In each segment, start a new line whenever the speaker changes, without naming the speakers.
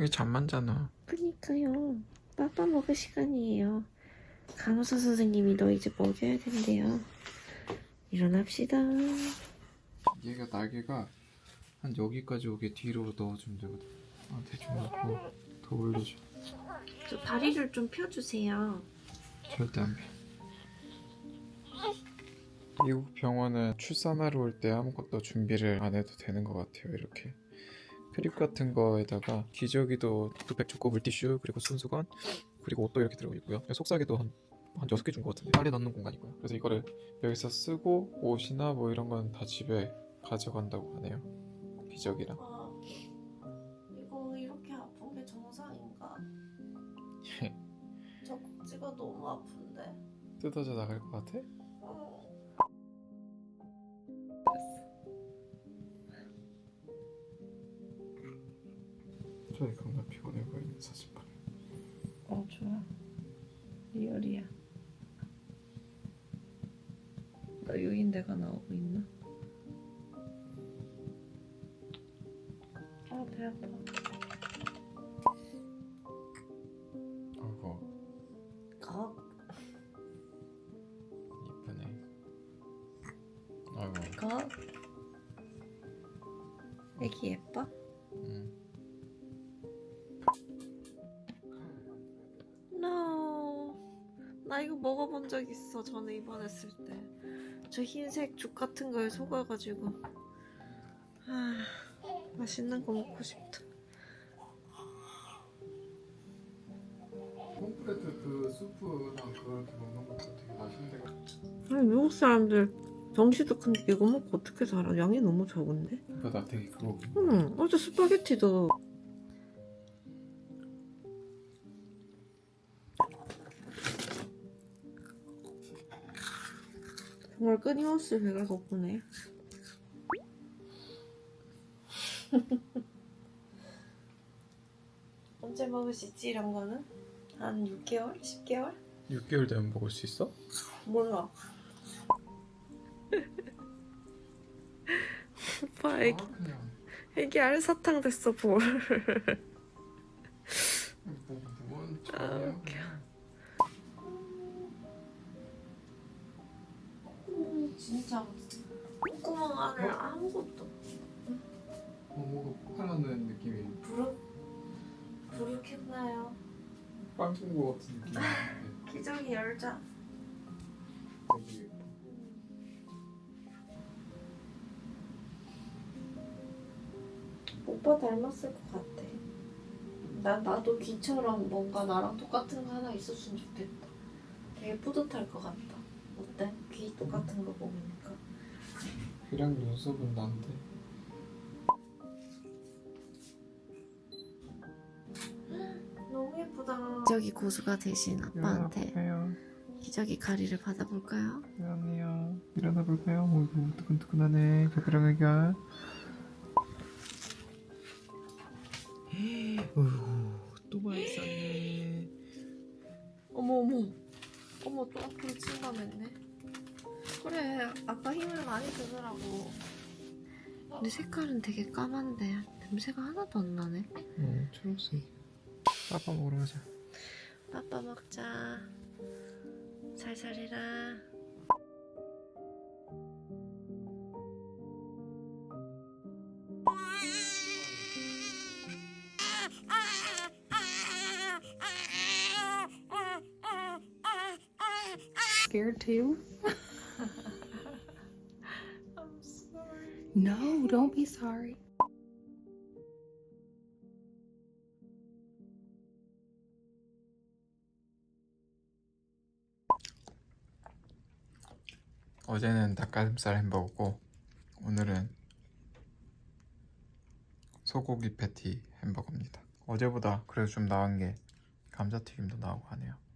왜 잠만 자나?
그니까요. 빠빠 먹을 시간이에요. 간호사 선생님이 너 이제 먹여야 된대요. 일어납시다.
얘가 날개가 한 여기까지 오게 뒤로 넣어주면 되거든. 아 대충 넣고 더 올려줘.
저 다리를 좀 펴주세요.
절대 안 돼. 미국 병원은 출산하러 올 때 아무것도 준비를 안 해도 되는 것 같아요. 이렇게 크립 같은 거에다가 기저귀도 뚝백 줬고 물티슈 그리고 손수건 그리고 옷도 이렇게 들어가 있고요. 속삭이도 한, 한 6개 준 것 같은데 빨리 넣는 공간이고요. 그래서 이거를 여기서 쓰고 옷이나 뭐 이런 건 다 집에 가져간다고 하네요. 기저귀랑.
아, 이거 이렇게 아픈 게 정상인가? 저 꼭지가 너무 아픈데.
뜯어져 나갈 것 같아? 저희 겁나 피곤해 보이는 사진 봐.
어 좋아. 리얼이야. 나 유인대가 나오고 있나? 아 배 아파.
어이구
거.
이쁘네. 아이고.
거. 애기 예뻐? 적 있어. 전에 입원했을 때. 저 흰색 죽 같은 거에 속아가지고. 아, 맛있는 거 먹고 싶다.
홈플레트 그 수프랑 그렇게 먹는 것도 되게 맛있는 데가
아니 미국 사람들 덩치도 큰데 이거 먹고 어떻게 살아? 양이 너무 적은데?
그러니까 나 되게 그거
응, 어제 스파게티도 정말 끊임없이 배가 고프네. 언제 먹을 수 있지 이런 거는? 한 6개월? 10개월?
6개월 되면 먹을 수 있어?
몰라. 오빠 애기,
아,
애기 알사탕 됐어 볼.
뭐, 뭔
아, 웃겨. 진짜 콧구멍 안에
어?
아무것도
어, 뭐가 폭발하는 느낌이
부르 부르겠나요?
빵거 같은 느낌이
기저귀 열자.
되게
오빠 닮았을 것 같아. 난 나도 귀처럼 뭔가 나랑 똑같은 거 하나 있었으면 좋겠다. 되게 뿌듯할 것 같다. 어때? 귀 똑같은 거 보니까.
귀랑 눈썹은 난데
너무 예쁘다. 기저귀 고수가 되신 아빠한테? 기저귀 가리를 받아볼까요?
미안해요 일어나 볼까요? 어이구 뜨끈뜨끈하네 겨드랑이가 어이구
침감했네. 그래 아까 힘을 많이 주더라고. 근데 색깔은 되게 까만데 냄새가 하나도 안 나네.
어 초록색 빠빠 먹으러 가자.
빠빠 먹자. 살살 해라
Scared too?
I'm sorry
No, don't be sorry.
어제는 닭가슴살 햄버거고 오늘은 소고기 패티 햄버거입니다. 어제보다 그래도 좀 나은 게 감자튀김도 나오고 하네요.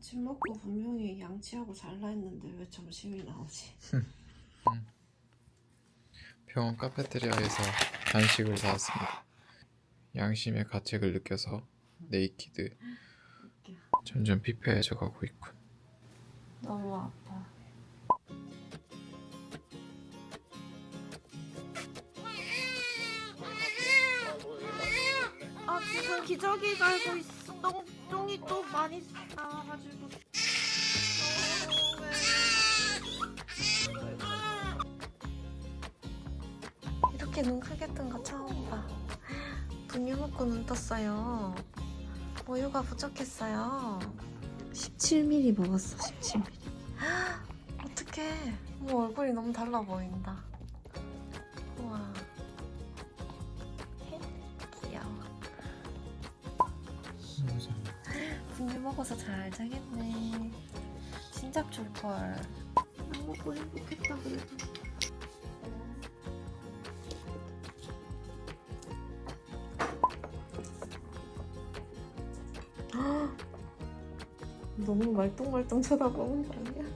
아침 먹고 분명히 양치하고 잘라 했는데 왜 점심이 나오지?
병원 카페테리아에서 간식을 사왔습니다. 양심의 가책을 느껴서 네이키드 점점 피폐해져 가고 있군.
너무 아파 기저귀 갈고 있어. 똥, 똥이 또 많이. 어, 왜. 이렇게 눈 크게 뜬 거 처음 봐. 분유 먹고 눈 떴어요. 모유가 부족했어요. 17mm 먹었어, 17mm. 어떡해. 어머, 얼굴이 너무 달라 보인다. 먹어서 잘 자겠네. 진작 줄걸. 안 먹고 행복했다 그래도. 헉! 너무 말똥말똥 쳐다보는 거 아니야?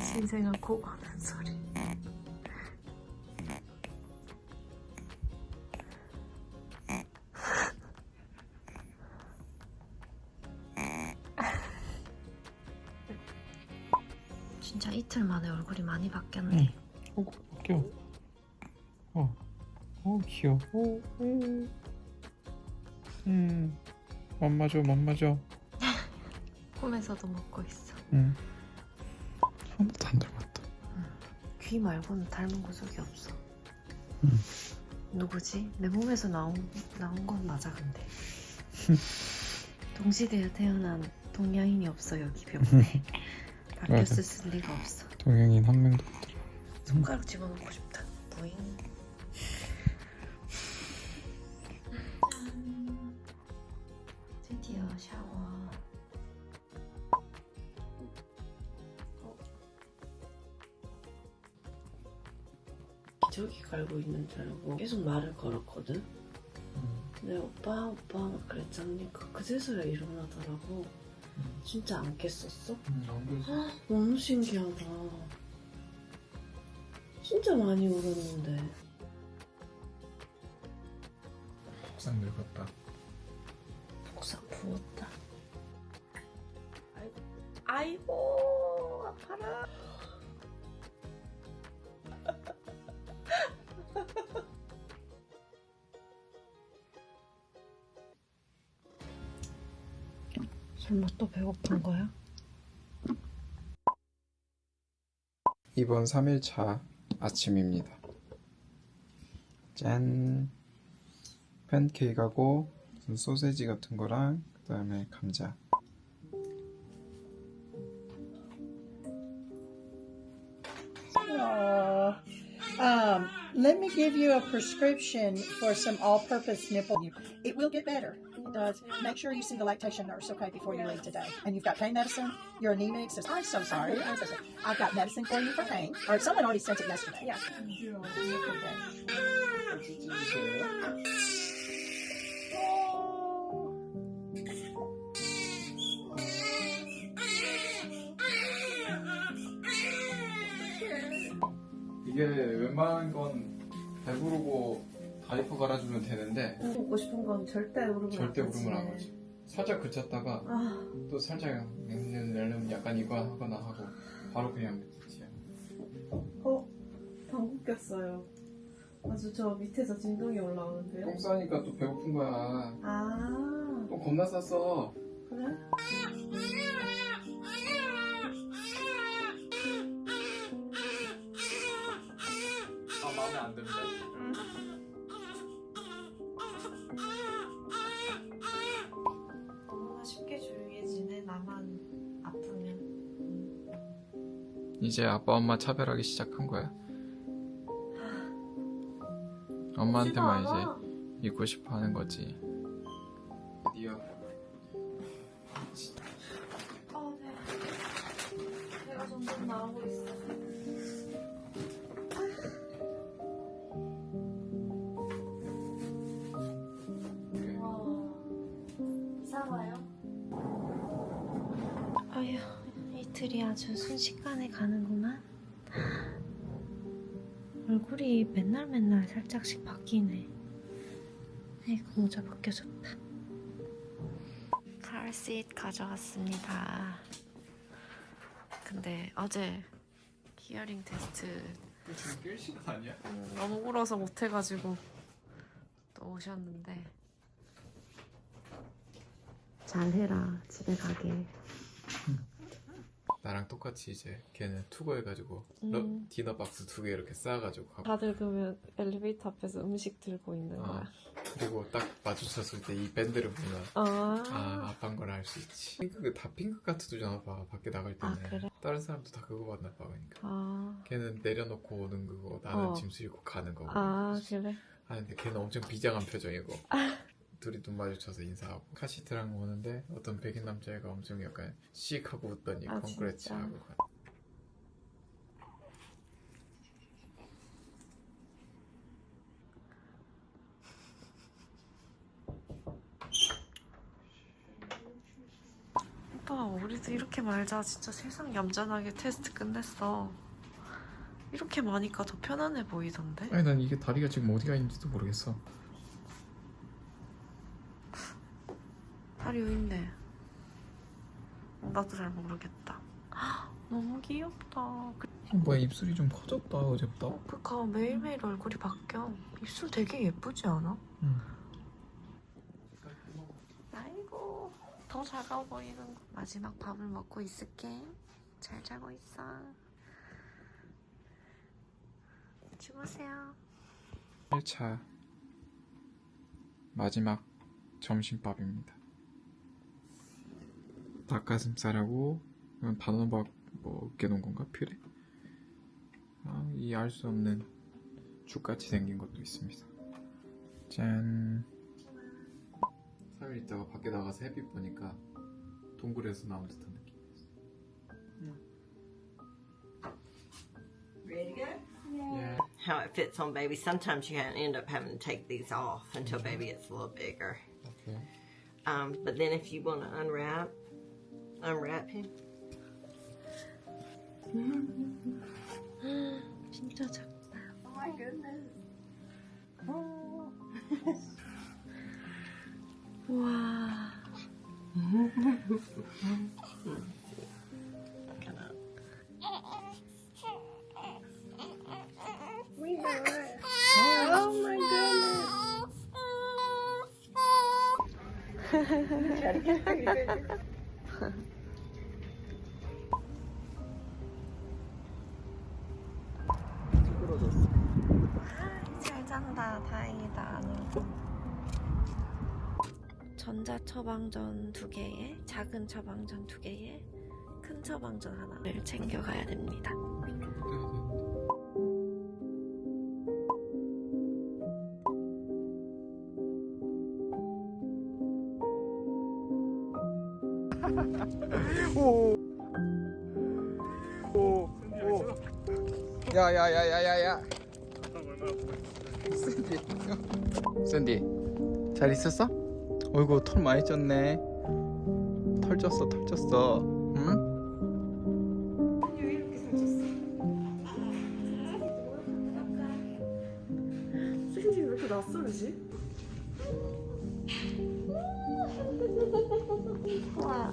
신생아 코 고는 소리. 진짜 이틀 만에 얼굴이 많이 바뀌었네.
어, 바뀌어. 어, 어 귀여워. 어, 어. 음, 맘마 줘, 맘마 줘.
꿈에서도 먹고 있어.
응. 한 번도 안 닮았다.
귀 말고는 닮은 구석이 없어.
음.
누구지? 내 몸에서 나온 나온 건 맞아 근데. 동시대에 태어난 동양인이 없어 여기 병원에. 바뀌었을 리가 없어.
동양인 한 명도.
손가락 집어넣고 싶다. 부잉. 짠. 드디어 샤워.
기저귀 갈고 있는 줄 알고 계속 말을 걸었거든. 근데 오빠 오빠 막 그랬잖니. 그- 그제서야 일어나더라고. 진짜 안 깼었어? 너무 신기하다. 진짜 많이 울었는데.
복상 늙었다.
복사 부었다.
아이고 아파라. 설마 또 배고픈 거야?
이번 3일차 아침입니다. 짠. 팬케이크하고 무슨 소세지 같은 거랑 그 다음에 감자.
Uh, um, let me give you a prescription for some all-purpose nipple. It will get better. It does. Make sure you see the lactation nurse, okay, before you leave today. And you've got pain medicine. You're anemic. Says, I'm so sorry. I'm so sorry. I've got medicine for you for pain. Or someone already sent it yesterday. Yeah.
이게 웬만한 건 배부르고 다이퍼 갈아주면 되는데
먹고 싶은 건 절대 울음을
절대 울음을 안 하지. 살짝 그쳤다가
아,
또 살짝 내려면 약간 이거 하거나 하고 바로 그냥 끝이야.
어, 방구 꼈어요. 아주 저 밑에서 진동이 올라오는데요.
똥 싸니까 또 배고픈 거야.
아,
똥 겁나 쌌어.
그래? 조용해지네. 나만 아프면.
이제 아빠 엄마 차별하기 시작한 거야. 엄마한테만 이제 있고 싶어 하는 거지. 드디어
이틀이 아주 순식간에 가는구만. 얼굴이 맨날 맨날 살짝씩 바뀌네. 에이구, 모자 벗겨졌다. 카르시트 가져왔습니다. 근데 어제 히어링 테스트
지금 낄 시간 아니야?
음, 너무 울어서 못해가지고 또 오셨는데 잘해라 집에 가게
나랑 똑같이 이제 걔는 투고해가지고
음.
러- 디너 박스 두 개 이렇게 쌓아가지고 가고.
다들 그러면 엘리베이터 앞에서 음식 들고 있는
어,
거야?
그리고 딱 마주쳤을 때 이 밴드를 보면
아,
아 아빠인 걸 알 수 있지. 핑크 다 핑크 카트도잖아 봐. 밖에 나갈 때는.
아, 그래?
다른 사람도 다 그거 받나 봐 그러니까.
아,
걔는 내려놓고 오는 그거 나는
어.
짐 수리고 가는 거고
아 그래?
아 근데 걔는 엄청 비장한 표정이고 둘이 눈 마주쳐서 인사하고 카시트랑 오는데 어떤 백인 남자애가 엄청 약간 씩 하고 웃더니
아, 진짜?
하고 가.
오빠 우리도 이렇게 말자 진짜 세상 얌전하게 테스트 끝냈어 이렇게 마니까 더 편안해 보이던데?
아니 난 이게 다리가 지금 어디가 있는지도 모르겠어
어, 나도 잘 모르겠다. 헉, 너무 귀엽다. 그-
어, 뭐야 입술이 좀 커졌다 어제보다
그니까 매일매일 얼굴이 바뀌어. 입술 되게 예쁘지 않아?
응.
아이고 더 작아 보이는 거. 마지막 밥을 먹고 있을게. 잘 자고 있어. 주무세요.
1차 마지막 점심밥입니다 닭가슴살하고 단호박 뭐 으깨놓은 건가? 퓨레? 아, 이 알 수 없는 죽같이 생긴 것도 있습니다 짠 3일 있다가 밖에 나가서 햇빛 보니까 동굴에서 나온 듯한 느낌이었어
Ready to go?
예.
How it fits on baby. Sometimes you end up having to take these off until baby gets a little bigger.
오케이
Um, but then if you want to unwrap, unwrap him.
진짜 작다
Oh my goodness.
우와
Kind of. Oh my goodness.
전자 처방전 두 개에 작은 처방전 두 개에 큰 처방전 하나를 챙겨가야 됩니다.
야야야야야야. 샌디. 샌디 잘 있었어? 어이구 털 많이 쪘네 털 쪘어 털 쪘어 응?
낯설지? 와.